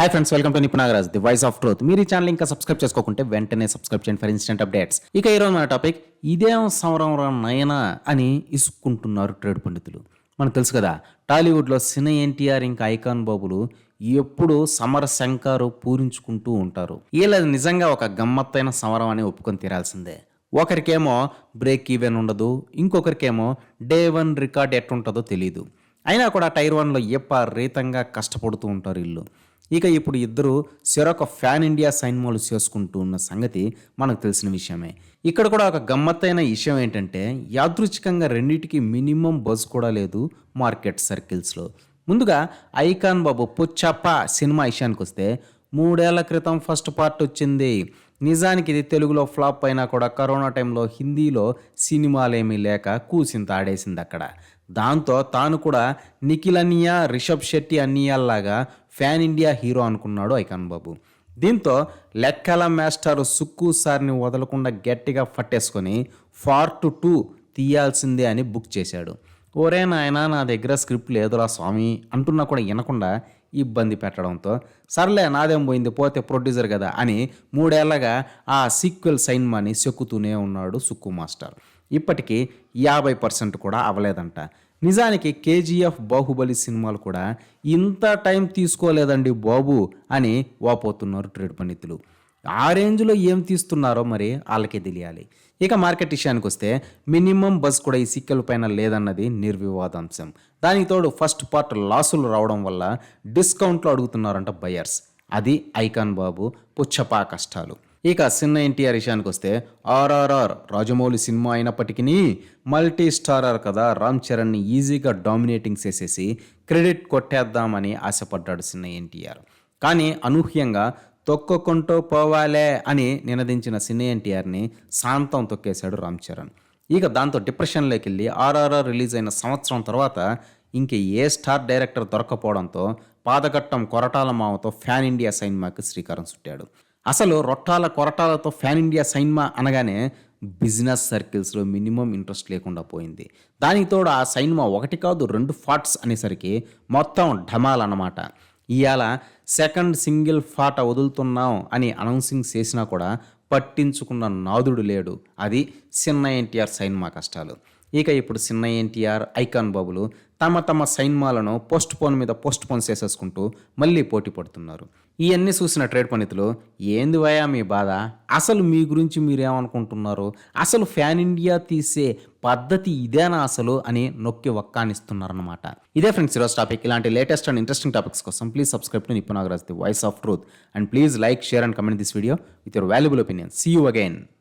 Hi friends welcome to Nipunanagaraj the voice of truth మీరు ఈ channel ఇంకా subscribe చేసుకోకుంటే వెంటనే సబ్స్క్రైబ్ చేయండి ఫర్ ఇన్స్టెంట్ అప్డేట్స్ ఇక ఈరోజు మన టాపిక్ ఇదేం సమరం నయనా అని ఇసుక్కుంటున్నారు ట్రేడ్ పండితులు. మనకు తెలుసు కదా టాలీవుడ్లో సినీ ఎన్టీఆర్ ఇంకా ఐకాన్ బాబులు ఎప్పుడు సమర శంకారు పూరించుకుంటూ ఉంటారు. వీళ్ళది నిజంగా ఒక గమ్మత్తైన సమరం అని ఒప్పుకొని తీరాల్సిందే. ఒకరికేమో బ్రేక్ ఈవెన్ ఉండదు ఇంకొకరికేమో డే వన్ రికార్డ్ ఎట్టుంటుందో తెలియదు అయినా కూడా టైర్ వన్లో రీతంగా కష్టపడుతూ ఉంటారు వీళ్ళు. ఇక ఇప్పుడు ఇద్దరు సిరొక ఫ్యాన్ ఇండియా సైన్మాలు చేసుకుంటూ ఉన్న సంగతి మనకు తెలిసిన విషయమే. ఇక్కడ కూడా ఒక గమ్మత్తైన విషయం ఏంటంటే యాదృచ్ఛికంగా రెండింటికి మినిమం బజ్ కూడా లేదు మార్కెట్ సర్కిల్స్లో. ముందుగా ఐకాన్ బాబు పుచ్చప్ప సినిమా విషయానికి వస్తే మూడేళ్ళ క్రితం ఫస్ట్ పార్ట్ వచ్చింది. నిజానికి ఇది తెలుగులో ఫ్లాప్ అయినా కూడా కరోనా టైంలో హిందీలో సినిమాలేమీ లేక కూసింత ఆడేసింది అక్కడ. దాంతో తాను కూడా నిఖిల్ అన్నయ్య రిషబ్ శెట్టి అన్నయ్యల్లాగా ఫ్యాన్ ఇండియా హీరో అనుకున్నాడు ఐకాన్ బాబు దీంతో లెక్కల మాస్టర్ సుక్కు సార్ని వదలకుండా గట్టిగా పట్టేసుకొని పార్ట్ టూ తీయాల్సిందే అని బుక్ చేశాడు. ఓరే నాయన నా దగ్గర స్క్రిప్ట్ లేదురా స్వామి అంటున్నా కూడా వినకుండా ఇబ్బంది పెట్టడంతో సర్లే నాదేం పోయింది? పోతే ప్రొడ్యూసర్ కదా అని మూడేళ్ళగా ఆ సీక్వెల్ సైన్మాని చెక్కుతూనే ఉన్నాడు సుక్కు మాస్టర్. ఇప్పటికీ యాభై పర్సెంట్ కూడా అవ్వలేదంట. నిజానికి కేజీఎఫ్ బాహుబలి సినిమాలు కూడా ఇంత టైం తీసుకోలేదండి బాబు అని వాపోతున్నారు ట్రేడ్ పండితులు. ఆ రేంజ్లో ఏం తీస్తున్నారో మరి వాళ్ళకే తెలియాలి. ఇక మార్కెట్ విషయానికి వస్తే మినిమం బస్ కూడా ఈ సిక్కల పైన లేదన్నది నిర్వివాదాంశం. దానికి తోడు ఫస్ట్ పార్ట్ లాసులు రావడం వల్ల డిస్కౌంట్లో అడుగుతున్నారంట బయర్స్. అది ఐకాన్ బాబు పుచ్చపా కష్టాలు. ఇక చిన్న ఎన్టీఆర్ విషయానికి వస్తే ఆర్ఆర్ఆర్ రాజమౌళి సినిమా అయినప్పటికీ మల్టీ స్టారర్ కదా రామ్ చరణ్ని ఈజీగా డామినేటింగ్ చేసేసి క్రెడిట్ కొట్టేద్దామని ఆశపడ్డాడు చిన్న ఎన్టీఆర్. కానీ అనూహ్యంగా తొక్కకుంటూ పోవాలే అని నినదించిన సినీ ఎన్టీఆర్ని శాంతం తొక్కేశాడు రామ్ చరణ్. ఇక దాంతో డిప్రెషన్లోకి వెళ్ళి ఆర్ఆర్ఆర్ రిలీజ్ అయిన సంవత్సరం తర్వాత ఇంక ఏ స్టార్ డైరెక్టర్ దొరకపోవడంతో పాదఘట్టం కొరటాల మావతో ఫ్యాన్ ఇండియా సైన్మాకి శ్రీకారం చుట్టాడు. అసలు రొట్టాల కొరటాలతో ఫ్యాన్ ఇండియా సైన్మా అనగానే బిజినెస్ సర్కిల్స్లో మినిమం ఇంట్రెస్ట్ లేకుండా పోయింది. దానికి తోడు ఆ సైన్మా ఒకటి కాదు రెండు ఫాట్స్ అనేసరికి మొత్తం ఢమాల్ అన్నమాట. ఇవాళ సెకండ్ సింగిల్ ఫాట వదులుతున్నాం అని అనౌన్సింగ్ చేసినా కూడా పట్టించుకున్న నాదుడు లేడు. అది చిన్న ఎన్టీఆర్ సైన్మా కష్టాలు. ఇక ఇప్పుడు చిన్న ఎన్టీఆర్ ఐకాన్ బాబులు తమ తమ సైన్మాలను పోస్ట్ పోన్ మీద పోస్ట్ పోన్ చేసేసుకుంటూ మళ్ళీ పోటీ పడుతున్నారు. ఇవన్నీ చూసిన ట్రేడ్ పండితులు ఏంది వయా మీ బాధ? అసలు మీ గురించి మీరేమనుకుంటున్నారు? అసలు ఫ్యాన్ ఇండియా తీసే పద్ధతి ఇదేనా అసలు? అని నొక్కి వక్కానిస్తున్నారన్నమాట ఇదే ఫ్రెండ్స్ ఈరోజు టాపిక్. ఇలాంటి లేటెస్ట్ అండ్ ఇంట్రెస్టింగ్ టాపిక్స్ కోసం please subscribe to Nipunanagaraj the voice of truth. And please like share and comment this video with your valuable opinion. See you again